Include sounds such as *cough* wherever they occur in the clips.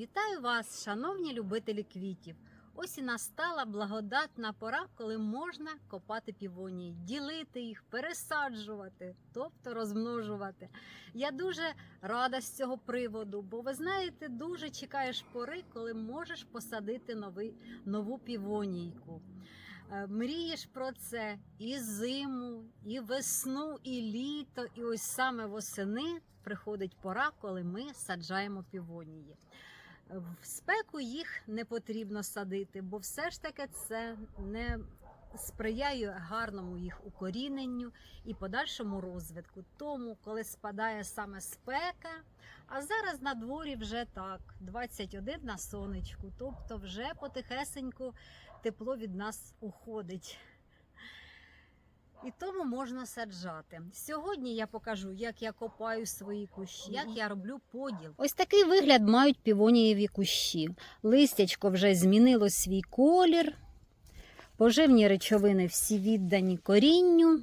Вітаю вас, шановні любителі квітів. Ось і настала благодатна пора, коли можна копати півонії, ділити їх, пересаджувати, тобто розмножувати. Я дуже рада з цього приводу, бо ви знаєте, дуже чекаєш пори, коли можеш посадити новий, нову півонійку. Е, Мрієш про це і зиму, і весну, і літо, і ось саме восени приходить пора, коли ми саджаємо півонії. В спеку їх не потрібно садити, бо все ж таки це не сприяє гарному їх укоріненню і подальшому розвитку. Тому, коли спадає саме спека, а зараз на дворі вже так, 21 на сонечку, тобто вже потихесеньку тепло від нас уходить. І тому можна саджати. Сьогодні я покажу, як я копаю свої кущі, як я роблю поділ. Ось такий вигляд мають півонієві кущі. Листячко вже змінило свій колір. Поживні речовини всі віддані корінню.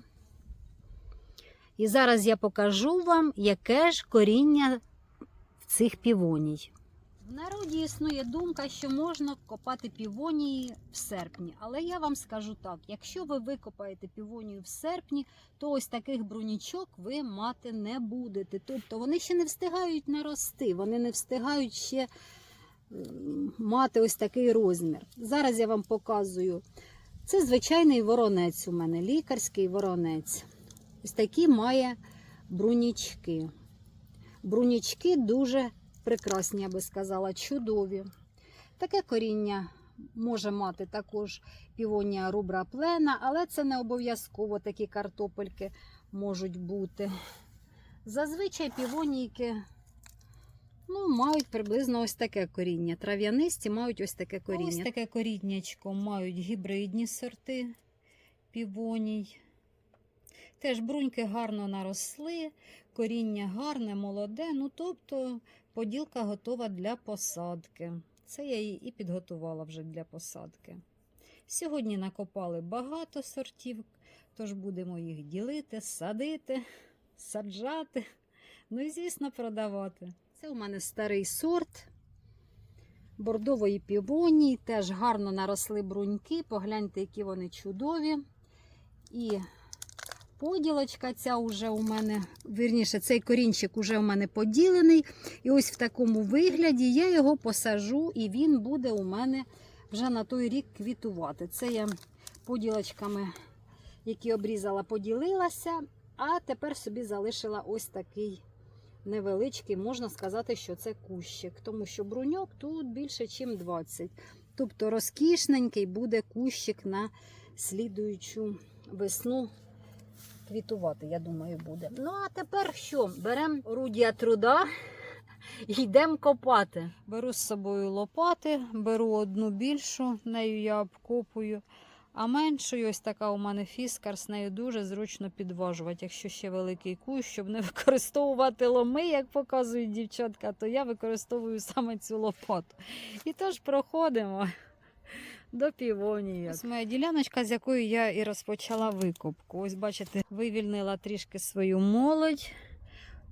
І зараз я покажу вам, яке ж коріння в цих півоній. В народі існує думка, що можна копати півонії в серпні. Але я вам скажу так: якщо ви викопаєте півонію в серпні, то ось таких брунічок ви мати не будете. Тобто вони ще не встигають нарости, вони не встигають ще мати ось такий розмір. Зараз я вам показую. Це звичайний воронець у мене, лікарський воронець. Ось такі має брунічки. Брунічки дуже прекрасні, я би сказала, чудові. Таке коріння може мати також півонія рубра плена, але це не обов'язково такі картопельки можуть бути. Зазвичай півонійки ну, мають приблизно ось таке коріння. Трав'янисті мають ось таке коріння. Ось таке коріннячко мають гібридні сорти півоній. Теж бруньки гарно наросли, коріння гарне, молоде. Ну, тобто поділка готова для посадки. Це я її і підготувала вже для посадки. Сьогодні накопали багато сортів, тож будемо їх ділити, садити, саджати, ну і, звісно, продавати. Це у мене старий сорт бордової півонії. Теж гарно наросли бруньки. Погляньте, які вони чудові. І поділочка ця вже у мене, вірніше, цей корінчик уже у мене поділений. І ось в такому вигляді я його посажу, і він буде у мене вже на той рік квітувати. Це я поділочками, які обрізала, поділилася, а тепер собі залишила ось такий невеличкий, можна сказати, що це кущик, тому що бруньок тут більше, ніж 20. Тобто розкішненький буде кущик на слідуючу весну квітувати, я думаю, буде. Ну, а тепер що? Беремо орудія труда і йдемо копати. Беру з собою лопати, беру одну більшу, нею я обкопую. А меншою, ось така у мене фіскар, з нею дуже зручно підважувати. Якщо ще великий кущ, щоб не *laughs* використовувати ломи, як показують дівчатка, то я використовую саме цю лопату. І тож проходимо до півонії. Ось моя діляночка, з якої я і розпочала викопку. Ось, бачите, вивільнила трішки свою молодь.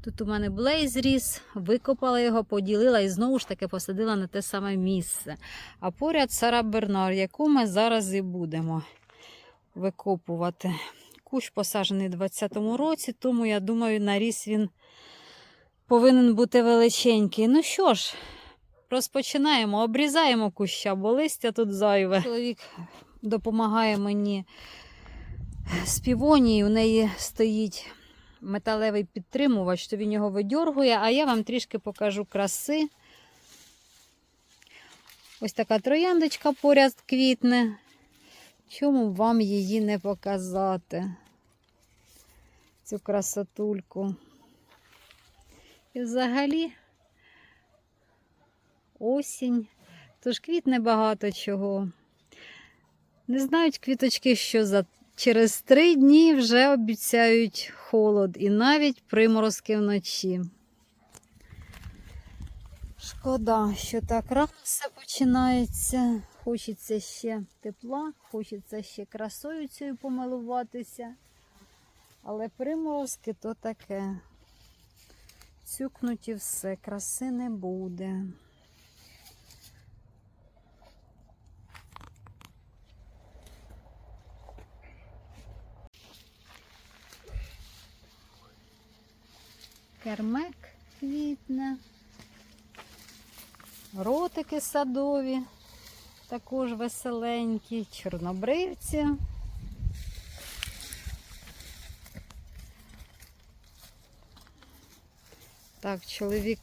Тут у мене блейз ріс, викопала його, поділила і знову ж таки посадила на те саме місце. А поряд Сара Бернар, яку ми зараз і будемо викопувати. Кущ посаджений у 2020 році, тому я думаю, наріс він повинен бути величенький. Ну що ж, розпочинаємо, обрізаємо куща, бо листя тут зайве. Чоловік допомагає мені з півонії, у неї стоїть металевий підтримувач, то він його видьоргує, а я вам трішки покажу краси. Ось така трояндочка поряд квітне. Чому вам її не показати? Цю красотульку. І взагалі осінь. Тож квітне багато чого. Не знають квіточки, що за через три дні вже обіцяють холод і навіть приморозки вночі. Шкода, що так рано все починається. Хочеться ще тепла, хочеться ще красою цією помилуватися. Але приморозки то таке. Цюкнуть і все, краси не буде. Кермек квітне. Ротики садові, також веселенькі, чорнобривці. Так, чоловік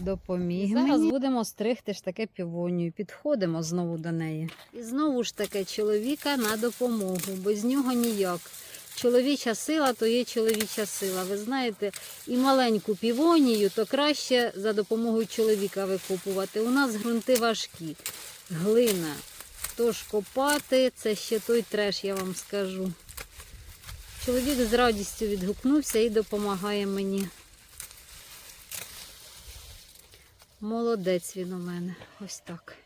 допоміг. Зараз мені. будемо стригти ж таке півонію. Підходимо знову до неї. І знову ж таки чоловіка на допомогу, без нього ніяк. Чоловіча сила то є чоловіча сила. Ви знаєте, і маленьку півонію, то краще за допомогою чоловіка викопувати. У нас ґрунти важкі, глина. Тож копати це ще той треш, я вам скажу. Чоловік з радістю відгукнувся і допомагає мені. Молодець він у мене. Ось так.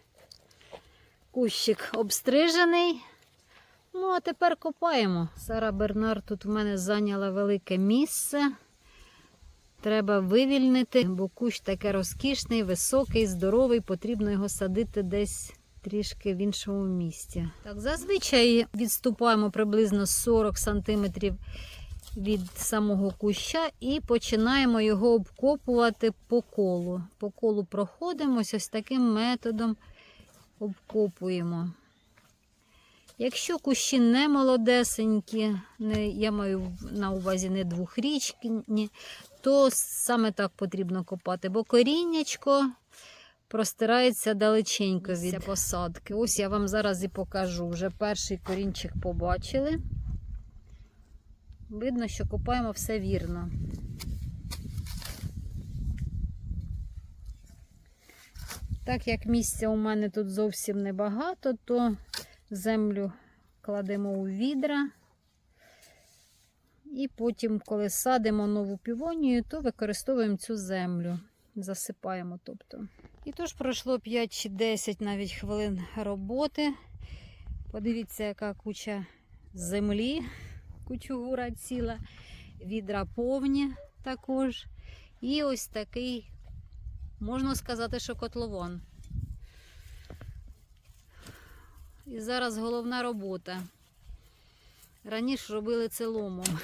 Кущик обстрижений. Ну, а тепер копаємо. Сара Бернар тут у мене зайняла велике місце. Треба вивільнити, бо кущ таке розкішний, високий, здоровий, потрібно його садити десь трішки в іншому місці. Так, зазвичай відступаємо приблизно 40 см від самого куща і починаємо його обкопувати по колу. По колу проходимося ось таким методом обкопуємо. Якщо кущі не молодесенькі, не, я маю на увазі не двохрічні, то саме так потрібно копати, бо коріннячко простирається далеченько від посадки. Ось я вам зараз і покажу. Вже перший корінчик побачили. Видно, що копаємо все вірно. Так як місця у мене тут зовсім небагато, то землю кладемо у відра. І потім, коли садимо нову півонію, то використовуємо цю землю. Засипаємо. тобто. І тож пройшло 5 чи 10 навіть хвилин роботи. Подивіться, яка куча землі, кучугура ціла, відра повні також. І ось такий, можна сказати, що котлован. І зараз головна робота. Раніше робили це ломом.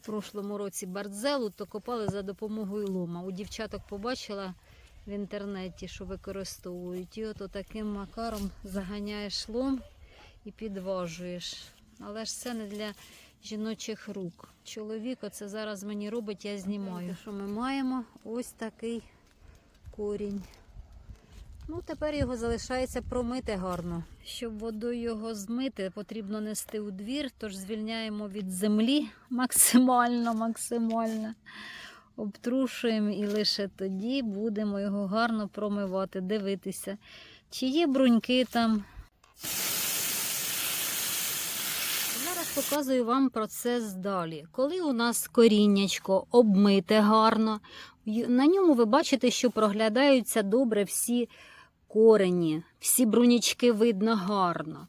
В прошлому році бардзелу, то копали за допомогою лома. У дівчаток побачила в інтернеті, що використовують. І от таким макаром заганяєш лом і підважуєш. Але ж це не для жіночих рук. Чоловік оце зараз мені робить, я знімаю. Що ми маємо? Ось такий корінь. Ну, тепер його залишається промити гарно. Щоб водою його змити, потрібно нести у двір, тож звільняємо від землі максимально, максимально. Обтрушуємо і лише тоді будемо його гарно промивати, дивитися, чи є бруньки там. Показую вам процес далі. Коли у нас коріннячко обмите гарно, на ньому ви бачите, що проглядаються добре всі корені, всі брунічки видно гарно.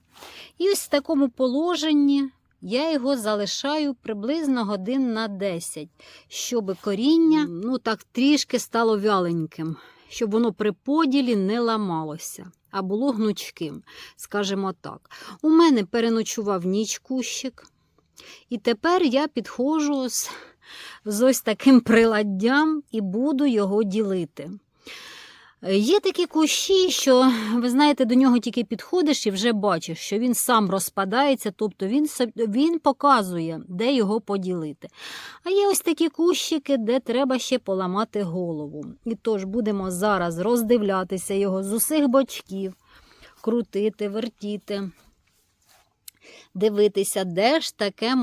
І ось в такому положенні я його залишаю приблизно годин на 10, щоб коріння ну так трішки стало вяленьким, щоб воно при поділі не ламалося, а було гнучким, скажімо так. У мене переночував ніч кущик, і тепер я підходжу з, ось таким приладдям і буду його ділити. Є такі кущі, що ви знаєте, до нього тільки підходиш і вже бачиш, що він сам розпадається, тобто він, він показує, де його поділити. А є ось такі кущики, де треба ще поламати голову. І тож будемо зараз роздивлятися його з усіх бочків, крутити, вертіти, дивитися, де ж таке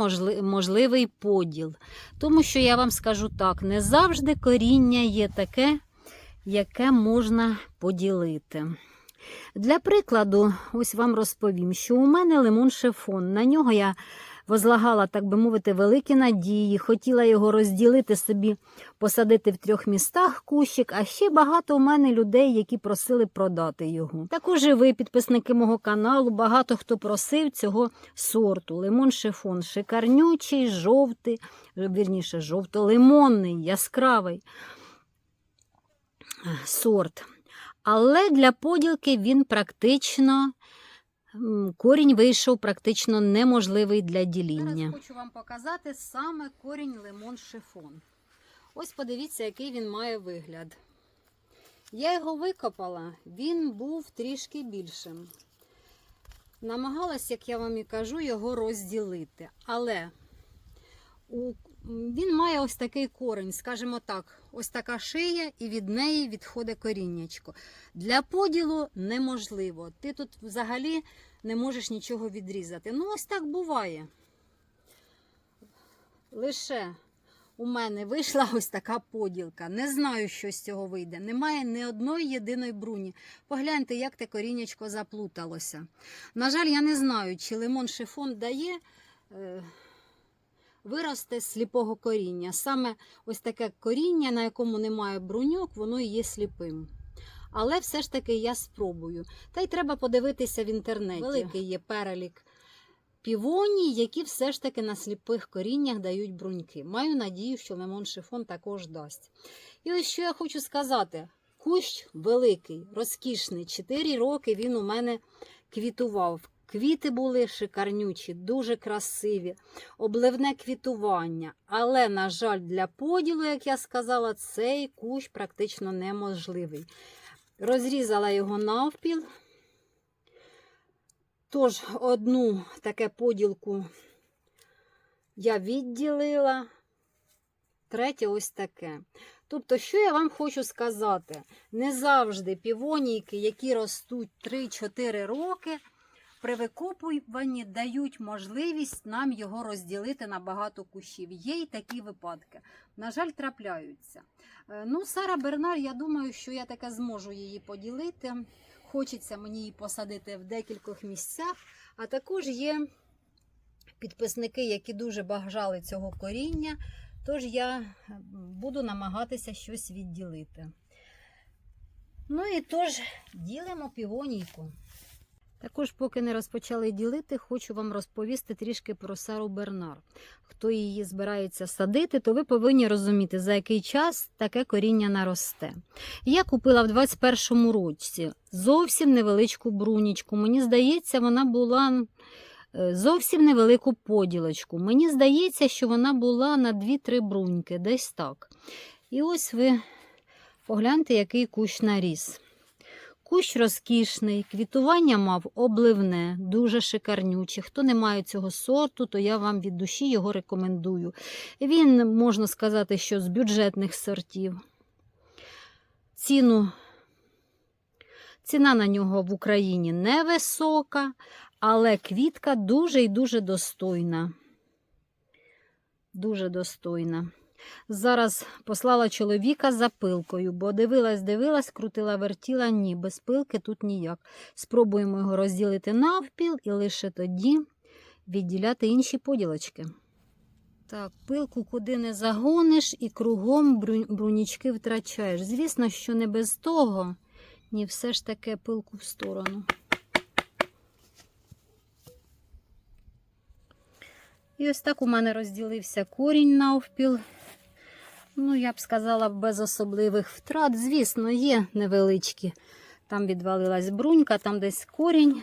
можливий поділ. Тому що я вам скажу так: не завжди коріння є таке яке можна поділити. Для прикладу, ось вам розповім, що у мене лимон шифон. На нього я возлагала, так би мовити, великі надії, хотіла його розділити собі, посадити в трьох містах кущик, а ще багато у мене людей, які просили продати його. Також і ви, підписники мого каналу, багато хто просив цього сорту. Лимон шифон шикарнючий, жовтий, вірніше, жовто-лимонний, яскравий сорт. Але для поділки він практично корінь вийшов практично неможливий для діління. Зараз хочу вам показати саме корінь лимон шифон. Ось подивіться, який він має вигляд. Я його викопала, він був трішки більшим. Намагалась, як я вам і кажу, його розділити. Але він має ось такий корінь, скажімо так, ось така шия, і від неї відходить коріннячко. Для поділу неможливо. Ти тут взагалі не можеш нічого відрізати. Ну, ось так буває. Лише у мене вийшла ось така поділка. Не знаю, що з цього вийде. Немає ні одної єдиної бруні. Погляньте, як те коріннячко заплуталося. На жаль, я не знаю, чи лимон шифон дає е, вирости з сліпого коріння. Саме ось таке коріння, на якому немає бруньок, воно і є сліпим. Але все ж таки я спробую. Та й треба подивитися в інтернеті. Великий є перелік півоній, які все ж таки на сліпих коріннях дають бруньки. Маю надію, що лимон шифон також дасть. І ось що я хочу сказати: кущ великий, розкішний. Чотири роки він у мене квітував. Квіти були шикарнючі, дуже красиві, обливне квітування. Але, на жаль, для поділу, як я сказала, цей кущ практично неможливий. Розрізала його навпіл. Тож одну таке поділку я відділила, третє ось таке. Тобто, що я вам хочу сказати? Не завжди півонійки, які ростуть 3-4 роки, при викопуванні дають можливість нам його розділити на багато кущів. Є й такі випадки. На жаль, трапляються. Е, Ну, Сара Бернар, я думаю, що я таке зможу її поділити. Хочеться мені її посадити в декількох місцях. А також є підписники, які дуже бажали цього коріння. Тож я буду намагатися щось відділити. Ну і тож ділимо півонійку. Також, поки не розпочали ділити, хочу вам розповісти трішки про Сару Бернар. Хто її збирається садити, то ви повинні розуміти, за який час таке коріння наросте. Я купила в 21-му році зовсім невеличку брунічку. Мені здається, вона була е, зовсім невелику поділочку. Мені здається, що вона була на 2-3 бруньки, десь так. І ось ви погляньте, який кущ наріс. Кущ розкішний, квітування мав обливне, дуже шикарнюче. Хто не має цього сорту, то я вам від душі його рекомендую. Він, можна сказати, що з бюджетних сортів. Ціну, ціна на нього в Україні невисока, але квітка дуже і дуже достойна. Дуже достойна. Зараз послала чоловіка за пилкою, бо дивилась, дивилась, крутила, вертіла. Ні, без пилки тут ніяк. Спробуємо його розділити навпіл і лише тоді відділяти інші поділочки. Так, пилку куди не загониш і кругом бру- брунічки втрачаєш. Звісно, що не без того, ні, все ж таки пилку в сторону. І ось так у мене розділився корінь навпіл. Ну, я б сказала, без особливих втрат. Звісно, є невеличкі. Там відвалилась брунька, там десь корінь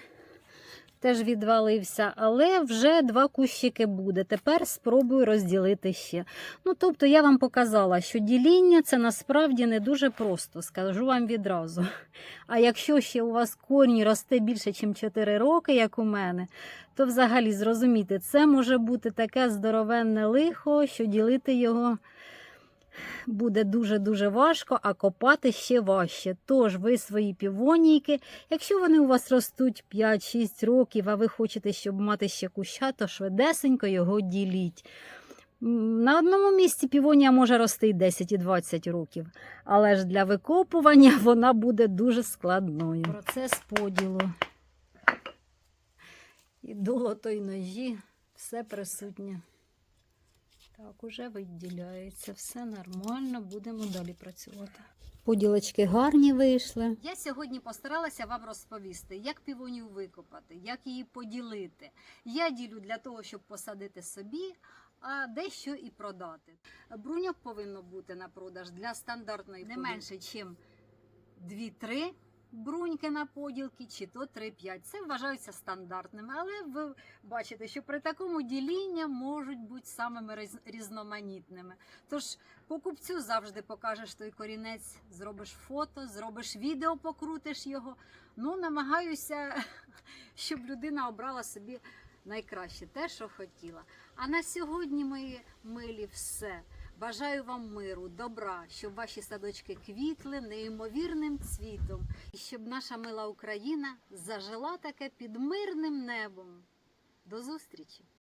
теж відвалився, але вже два кущики буде. Тепер спробую розділити ще. Ну, тобто, я вам показала, що діління це насправді не дуже просто, скажу вам відразу. А якщо ще у вас корінь росте більше, ніж 4 роки, як у мене, то взагалі зрозумійте, це може бути таке здоровенне лихо, що ділити його буде дуже-дуже важко, а копати ще важче. Тож ви свої півонійки, якщо вони у вас ростуть 5-6 років, а ви хочете, щоб мати ще куща, то швидесенько його діліть. На одному місці півонія може рости 10 і 20 років, але ж для викопування *laughs* вона буде дуже складною. Процес поділу. І долото, і ножі, все присутнє. Так, уже відділяється, все нормально, будемо далі працювати. Поділочки гарні вийшли. Я сьогодні постаралася вам розповісти, як півонію викопати, як її поділити. Я ділю для того, щоб посадити собі, а дещо і продати. Бруньок повинно бути на продаж для стандартної не менше, ніж 2-3 бруньки на поділки, чи то 3-5. Це вважаються стандартними, але ви бачите, що при такому діління можуть бути самими різноманітними. Тож покупцю завжди покажеш той корінець, зробиш фото, зробиш відео, покрутиш його. Ну, намагаюся, *laughs* щоб людина обрала собі найкраще те, що хотіла. А на сьогодні, мої милі, все. Бажаю вам миру, добра, щоб ваші садочки квітли неймовірним цвітом, і щоб наша мила Україна зажила таке під мирним небом. До зустрічі!